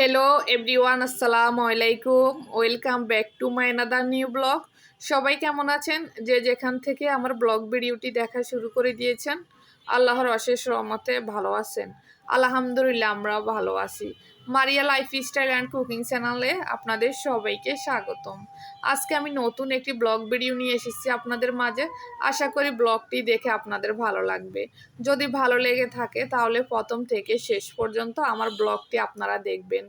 Hello everyone আসসালামু আলাইকুম welcome back to my another new blog সবাই কেমন আছেন? যে যেখান থেকে আমার ব্লগ ভিডিওটি দেখা শুরু করে দিয়েছেন, আল্লাহর অশেষ রহমতে ভালো আছেন। আলহামদুলিল্লাহ, আমরাও ভালো আছি। মারিয়া লাইফ স্টাইল অ্যান্ড কুকিং চ্যানেলে আপনাদের সবাইকে স্বাগতম। আজকে আমি নতুন একটি ব্লগ ভিডিও নিয়ে এসেছি আপনাদের মাঝে। আশা করি ব্লগটি দেখে আপনাদের ভালো লাগবে। যদি ভালো লেগে থাকে তাহলে প্রথম থেকে শেষ পর্যন্ত আমার ব্লগটি আপনারা দেখবেন।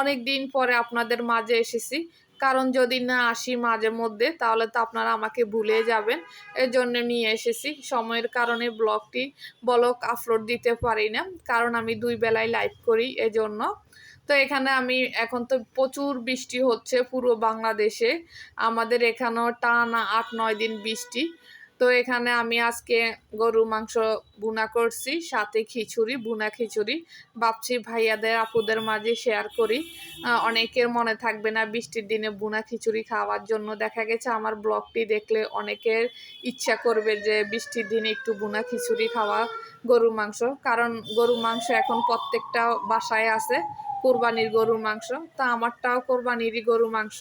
অনেক দিন পরে আপনাদের মাঝে এসেছি। কারণ যদি না আসি মাঝে মধ্যে, তাহলে তো আপনারা আমাকে ভুলে যাবেন। এর জন্য নিয়ে এসেছি। সময়ের কারণে ব্লগটি ব্লগ আপলোড দিতে পারি না, কারণ আমি দুই বেলায় লাইভ করি এজন্য। তো এখানে আমি, এখন তো প্রচুর বৃষ্টি হচ্ছে পুরো বাংলাদেশে। আমাদের এখানেও টানা আট, নয় দিন বৃষ্টি। তো এখানে আমি আজকে গরু মাংস বুনা করছি, সাথে খিচুড়ি বুনা খিচুড়ি। ভাবছি ভাইয়াদের, আপুদের মাঝে শেয়ার করি। অনেকের মনে থাকবে না বৃষ্টির দিনে বুনা খিচুড়ি খাওয়ার জন্য। দেখা গেছে আমার ব্লগটি দেখলে অনেকের ইচ্ছা করবে যে বৃষ্টির দিনে একটু বুনা খিচুড়ি খাওয়া, গরু মাংস। কারণ গরু মাংস এখন প্রত্যেকটা বাসায় আছে, কোরবানির গরুর মাংস। তা আমারটাও কোরবানিরই গরু মাংস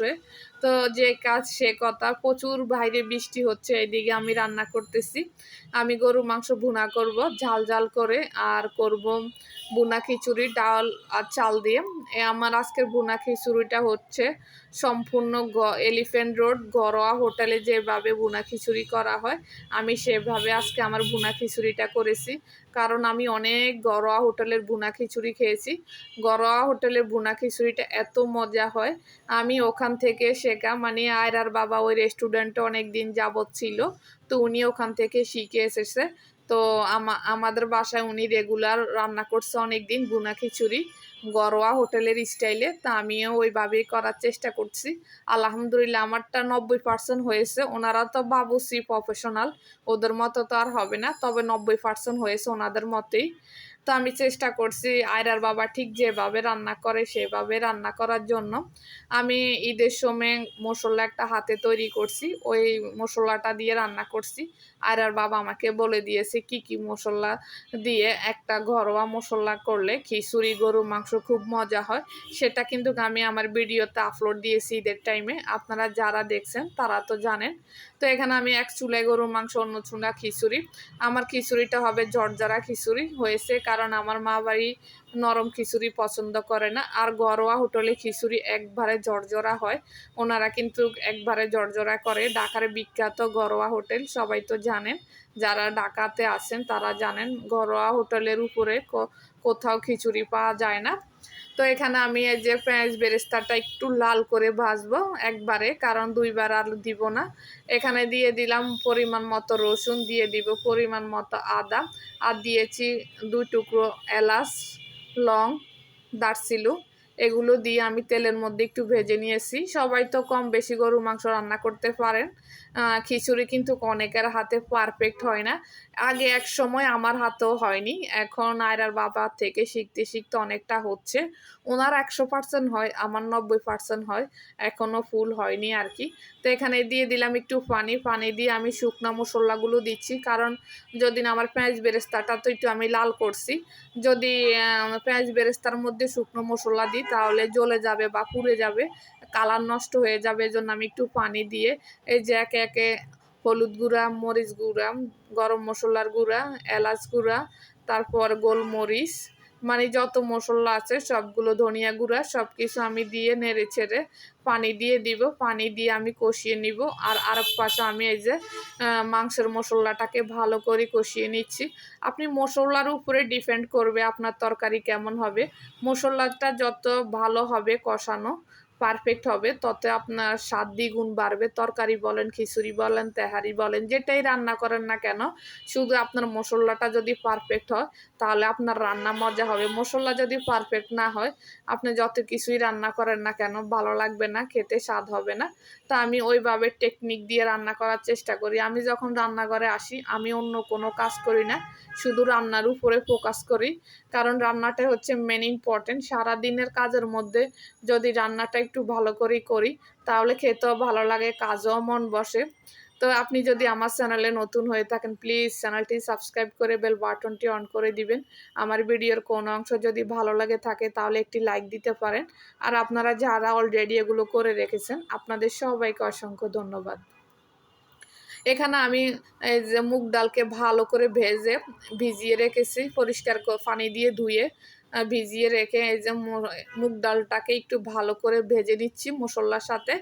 তো যে কাজ, সে কথা। প্রচুর বাইরে বৃষ্টি হচ্ছে এইদিকে আমি রান্না করতেছি। আমি গরু মাংস ভুনা করব, ঝাল ঝাল করে, আর করব বুনা খিচুড়ি, ডাল আর চাল দিয়ে। এ আমার আজকের বুনা খিচুড়িটা হচ্ছে সম্পূর্ণ এলিফেন্ট রোড, ঘরোয়া হোটেলে যেভাবে বুনা খিচুড়ি করা হয়, আমি সেভাবে আজকে আমার বুনা খিচুড়িটা করেছি। কারণ আমি অনেক ঘরোয়া হোটেলের বুনা খিচুড়ি খেয়েছি। ঘরোয়া হোটেলের বুনা খিচুড়িটা এত মজা হয়, আমি ওখান থেকে শেখা। মানে আয়রার বাবা ওই রেস্টুরেন্টে অনেক দিন যাবৎ ছিল, তো উনি ওখান থেকে শিখে এসেছে। তো আমাদের বাসায় উনি রেগুলার রান্না করছে অনেক দিন বুনা খিচুড়ি, ঘরোয়া হোটেলের স্টাইলে তা আমিও ওইভাবেই করার চেষ্টা করছি। আলহামদুলিল্লাহ, আমারটা নব্বই পার্সেন্ট হয়েছে। ওনারা তো বাবুসি প্রফেশনাল ওদের মতো তো আর হবে না, তবে নব্বই পার্সেন্ট হয়েছে ওনাদের মতেই। তো আমি চেষ্টা করছি আয়রার বাবা ঠিক যেভাবে রান্না করে সেভাবে রান্না করার জন্য। আমি ঈদের সময় মশলা একটা হাতে তৈরি করছি, ওই মশলাটা দিয়ে রান্না করছি। আয়রার বাবা আমাকে বলে দিয়েছে কি কি মশলা দিয়ে একটা ঘরোয়া মশলা করলে খিচুড়ি গরু মাংস খুব মজা হয়। সেটা কিন্তু আমি আমার ভিডিওতে আপলোড দিয়েছি ঈদের টাইমে আপনারা যারা দেখছেন তারা তো জানেন। তো এখানে আমি এক চুলায় গরুর মাংস, অন্য চুলা খিচুড়ি। আমার খিচুড়িটা হবে জর্জারা খিচুড়ি হয়েছে কারণ আমার মা বাড়ি নরম খিচুড়ি পছন্দ করে না। আর ঘরোয়া হোটেলে খিচুড়ি একবারে জর্জরা হয়। ওনারা কিন্তু একবারে জর্জরা করে। ঢাকার বিখ্যাত ঘরোয়া হোটেল, সবাই তো জানেন। যারা ঢাকাতে আছেন তারা জানেন, ঘরোয়া হোটেলের উপরে কোথাও খিচুড়ি পাওয়া যায় না। তো এখানে আমি এই যে পেঁয়াজ বেরেস্তাটা একটু লাল করে ভাজবো একবারে, কারণ দুইবার আলু দিব না। এখানে দিয়ে দিলাম পরিমাণ মতো রসুন, দিয়ে দিব পরিমাণ মতো আদা। আর দিয়েছি দুই টুকরো এলাচ। লং দারচিলু এগুলো দিয়ে আমি তেলের মধ্যে একটু ভেজে নিয়েছি। সবাই তো কম বেশি গরু মাংস রান্না করতে পারেন। খিচুড়ি কিন্তু অনেকের হাতে পারফেক্ট হয় না। আগে এক সময় আমার হাতেও হয়নি। এখন আয়রার বাবা থেকে শিখতে শিখতে অনেকটা হচ্ছে। ওনার একশো পার্সেন্ট হয়, আমার নব্বই পার্সেন্ট হয়। এখনও ফুল হয়নি আর কি। তো এখানে দিয়ে দিলাম একটু পানি। পানি দিয়ে আমি শুকনো মশলাগুলো দিচ্ছি। কারণ যদি আমার পেঁয়াজ বেরেস্তাটা তো একটু আমি লাল করছি। যদি পেঁয়াজ বেরেস্তার মধ্যে শুকনো মশলা দিই তাহলে জ্বলে যাবে বা পুড়ে যাবে, কালার নষ্ট হয়ে যাবে জন্য আমি একটু পানি দিয়ে এই যে একে একে হলুদ গুঁড়া, মরিচ গুঁড়া, গরম মশলার গুঁড়া, এলাচ গুঁড়া, তারপর গোলমরিচ মানে যত মশলা আছে, সবগুলো ধনিয়া গুঁড়া সব কিছু আমি দিয়ে নেড়ে ছেড়ে পানি দিয়ে দিব। পানি দিয়ে আমি কষিয়ে নিব। আর আরেক পাশে আমি এই যে মাংসের মশলাটাকে ভালো করে কষিয়ে নিচ্ছি। আপনি মশলার উপরে ডিপেন্ড করবে আপনার তরকারি কেমন হবে। মশলাটা যত ভালো হবে কষানো পারফেক্ট হবে। তত আপনার স্বাদ দ্বিগুণ বাড়বে। তরকারি বলেন, খিচুড়ি বলেন, তেহারি বলেন, যেটাই রান্না করেন না কেন, শুধু আপনার মশলাটা যদি পারফেক্ট হয়, তাহলে আপনার রান্না মজা হবে। মশলা যদি পারফেক্ট না হয়, আপনি যত কিছুই রান্না করেন না কেন, ভালো লাগবে না, খেতে স্বাদ হবে না। তা আমি ওইভাবে টেকনিক দিয়ে রান্না করার চেষ্টা করি। আমি যখন রান্নাঘরে আসি, আমি অন্য কোনো কাজ করি না, শুধু রান্নার উপরে ফোকাস করি। কারণ রান্নাটা হচ্ছে মেন ইম্পর্টেন্ট সারা দিনের কাজের মধ্যে যদি রান্নাটা একটু ভালো করেই করি, তাহলে খেতেও ভালো লাগে, কাজও মন বসে। তো আপনি যদি আমার চ্যানেলে নতুন হয়ে থাকেন প্লিজ চ্যানেলটি সাবস্ক্রাইব করে বেল বাটনটি অন করে দিবেন। আমার ভিডিওর কোনো অংশ যদি ভালো লাগে থাকে, তাহলে একটি লাইক দিতে পারেন। আর আপনারা যারা অলরেডি এগুলো করে রেখেছেন, আপনাদের সবাইকে অসংখ্য ধন্যবাদ। এখানে আমি এই যে মুগ ডালকে ভালো করে ভেজে, ভিজিয়ে রেখেছি, পরিষ্কার পানি দিয়ে ধুয়ে। ভিজিয়ে রেখে এই যে মুগ ডালটাকে একটু ভালো করে ভেজে নিচ্ছি মশলার সাথে।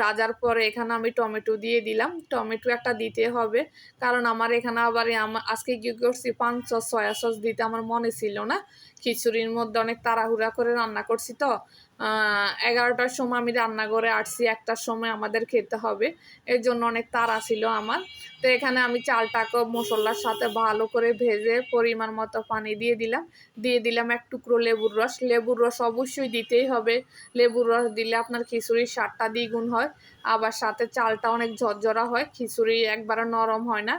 ভাজার পরে এখানে আমি টমেটো দিয়ে দিলাম। টমেটো একটা দিতে হবে, কারণ আমার এখানে আবার আজকে কী করছি, পান সস, সয়া সস দিতে আমার মনে ছিল না। খিচুড়ির মধ্যে অনেক তাড়াহুড়া করে রান্না করছি তো এগারোটার সময় আমি রান্না করে আসছি, একটার সময় আমাদের খেতে হবে। এর জন্য অনেক তাড়া ছিল আমার। তো এখানে আমি চালটাকে মশলার সাথে ভালো করে ভেজে পরিমাণ মতো পানি দিয়ে দিলাম। দিয়ে দিলাম এক টুকরো লেবুর রস। লেবুর রস অবশ্যই দিতেই হবে। লেবুর রস দিলে আপনার খিচুড়ির স্বাদটা দ্বিগুণ হয়। আবার সাথে চালটা অনেক ঝরঝরা হয়, খিচুড়ি একবারে নরম হয় না।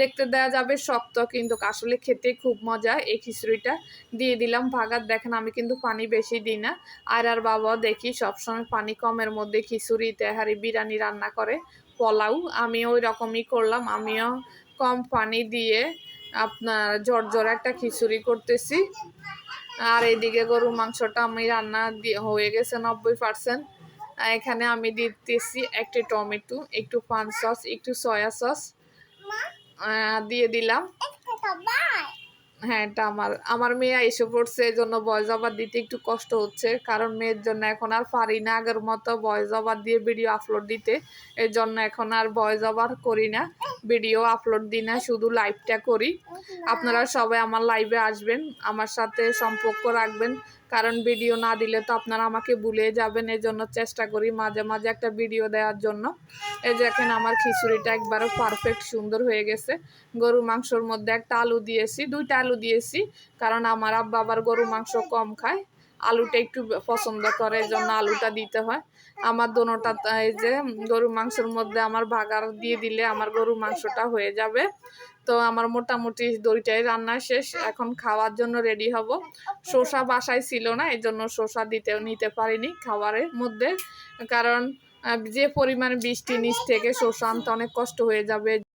দেখতে দেওয়া যাবে শক্ত, কিন্তু আসলে খেতে খুব মজা এই খিচুড়িটা। দিয়ে দিলাম ভাগাত দেখেন আমি কিন্তু পানি বেশি দিই না। আর আর বাবা দেখি সবসময় পানি কমের মধ্যে খিচুড়ি, তেহারি, বিরিয়ানি রান্না করে, পোলাও। আমি ওই রকমই করলাম। আমিও কম পানি দিয়ে আপনার জর্জর একটা খিচুড়ি করতেছি। আর এদিকে গরু মাংসটা আমি রান্না দিয়ে হয়ে গেছে নব্বই পার্সেন্ট এখানে আমি দিতেছি একটি টমেটো, একটু পান সস, একটু সয়া সস। দিয়ে দিলাম। হ্যাঁ এটা আমার আমার মেয়ে এসে পড়ছে এই জন্য ভয়েস ওভার দিতে একটু কষ্ট হচ্ছে। কারণ মেয়ের জন্য এখন আর পারি না, আগের মতো বয়স ওভার দিয়ে ভিডিও আপলোড দিতে। এর জন্য এখন আর বয়স ওভার করি না ভিডিও আপলোড দিই না, শুধু লাইভটা করি। আপনারা সবাই আমার লাইভে আসবেন, আমার সাথে সম্পর্ক রাখবেন। কারণ ভিডিও না দিলে তো আপনারা আমাকে ভুলে যাবেন এই জন্য চেষ্টা করি মাঝে মাঝে একটা ভিডিও দেওয়ার জন্য। এই যে এখন আমার খিচুড়িটা একবারও পারফেক্ট সুন্দর হয়ে গেছে। গরু মাংসর মধ্যে একটা আলু দিয়েছি, দুইটা আলু দিয়েছি, কারণ আমার আব্বা আবার গরু মাংস কম খায়। আলুটা একটু পছন্দ করে, এই জন্য আলুটা দিতে হয়। আমার দোনোটা, এই যে গরু মাংসের মধ্যে আমার ভাগার দিয়ে দিলে আমার গরু মাংসটা হয়ে যাবে। তো আমার মোটামুটি দুইটাই রান্না শেষ, এখন খাওয়ার জন্য রেডি হব। শসা বাসায় ছিল না, এই জন্য শসা দিতেও নিতে পারিনি খাবারের মধ্যে। কারণ যে পরিমাণ বৃষ্টি নিচ থেকে শসা আনতে অনেক কষ্ট হয়ে যাবে